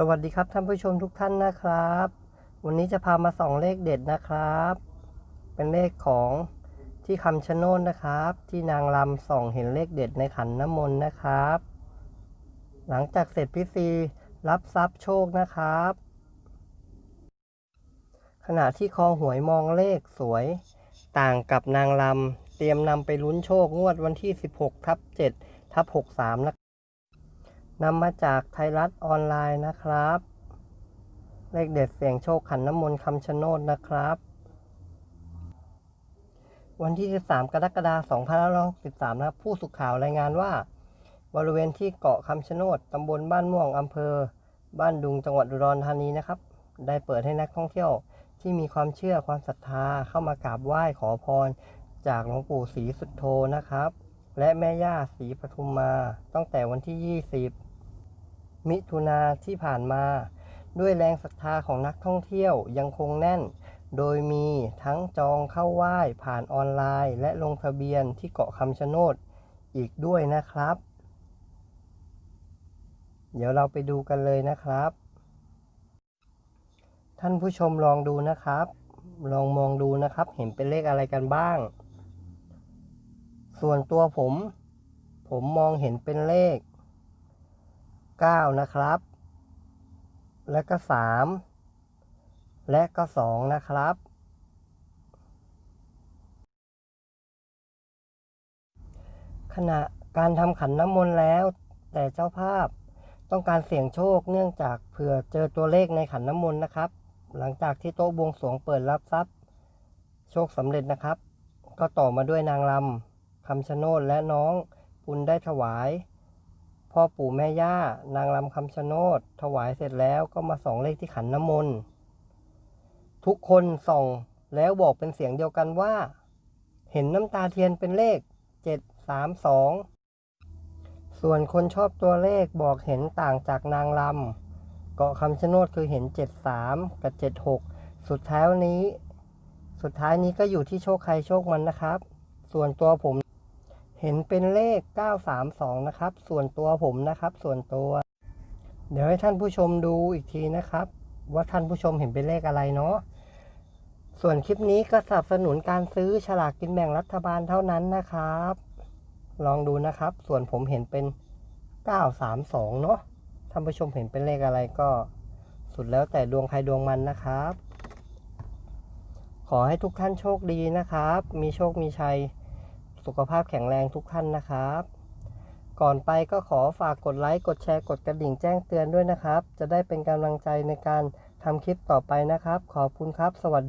สวัสดีครับท่านผู้ชมทุกท่านนะครับ วันนี้จะพามาส่องเลขเด็ดนะครับ เป็นเลขของที่คำชะโนดนะครับ ที่นางรำส่องเห็นเลขเด็ดในขันน้ำมนต์นะครับ หลังจากเสร็จพิธีรับทรัพย์โชคนะครับ ขณะที่คอหวยมองเลขสวย ต่างกับนางรำเตรียมนำไปลุ้นโชคงวดวันที่ 16ทับ7ทับ63นะ นำมาจากไทยรัฐออนไลน์นะครับ เลขเด็ดเสียงโชคขันน้ำมนต์คำชะโนดนะครับ วันที่ 13 กรกฎาคม2563นะครับผู้สื่อข่าวรายงานว่า บริเวณที่เกาะคำชะโนดตำบลบ้านม่วงอำเภอ บ้านดุงจังหวัดอุดรธานีนะครับ ได้เปิดให้นักท่องเที่ยวที่มีความเชื่อความศรัทธาเข้ามากราบไหว้ขอพร จากหลวงปู่ศรีสุทโธนะครับ และแม่ย่าศรีปทุมมาตั้งแต่วันที่ 20 มิถุนาที่ผ่านมา ด้วยแรงศรัทธาของนักท่องเที่ยวยังคงแน่น โดยมีทั้งจองเข้าไหว้ผ่านออนไลน์ และลงทะเบียนที่เกาะคำชะโนดอีกด้วยนะครับ เดี๋ยวเราไปดูกันเลยนะครับ ท่านผู้ชมลองดูนะครับ ลองมองดูนะครับ เห็นเป็นเลขอะไรกันบ้าง ส่วนตัวผม ผมมองเห็นเป็นเลข 9 นะครับ และก็ 3 และก็ 2 นะครับ ขณะการทำขันน้ำมนต์แล้ว แต่เจ้าภาพต้องการเสี่ยงโชคเนื่องจากเผื่อเจอตัวเลขในขันน้ำมนต์นะครับ หลังจากที่โต๊ะบวงสรวงเปิดรับทรัพย์ โชคสำเร็จนะครับ ก็ต่อมาด้วยนางรำคำชะโนดและน้องปุณได้ถวาย พ่อปู่แม่ย่านางรำคำชะโนด ถวายเสร็จแล้วก็มาส่องเลขที่ขันน้ำมนต์ทุกคนส่องแล้วบอกเป็นเสียงเดียวกันว่า เห็นน้ำตาเทียนเป็นเลข 732 ส่วนคนชอบตัวเลขบอกเห็นต่างจากนางรำเกาะคำชะโนดคือเห็น 73 กับ 76 สุดท้ายวันนี้ สุดท้ายนี้ก็อยู่ที่โชคใครโชคมันนะครับ ส่วนตัวผม เห็นเป็นเลข 932 นะครับ ส่วนตัวผมนะครับ ส่วนตัว เดี๋ยวให้ท่านผู้ชมดูอีกทีนะครับ ว่าท่านผู้ชมเห็นเป็นเลขอะไรเนาะส่วนคลิปนี้ก็สนับสนุนการซื้อฉลากกินแบ่งรัฐบาลเท่านั้นนะครับ ลองดูนะครับ ส่วนผมเห็นเป็น 932 เนาะท่านผู้ชมเห็นเป็นเลขอะไรก็สุดแล้วแต่ดวงใครดวงมันนะครับ ขอให้ทุกท่านโชคดีนะครับ มีโชคมีชัย สุขภาพแข็งแรงทุกท่านนะครับ ก่อนไปก็ขอฝากกดไลค์ กดแชร์ กดกระดิ่งแจ้งเตือนด้วยนะครับ จะได้เป็นกำลังใจในการทำคลิปต่อไปนะครับ ขอบคุณครับ สวัสดี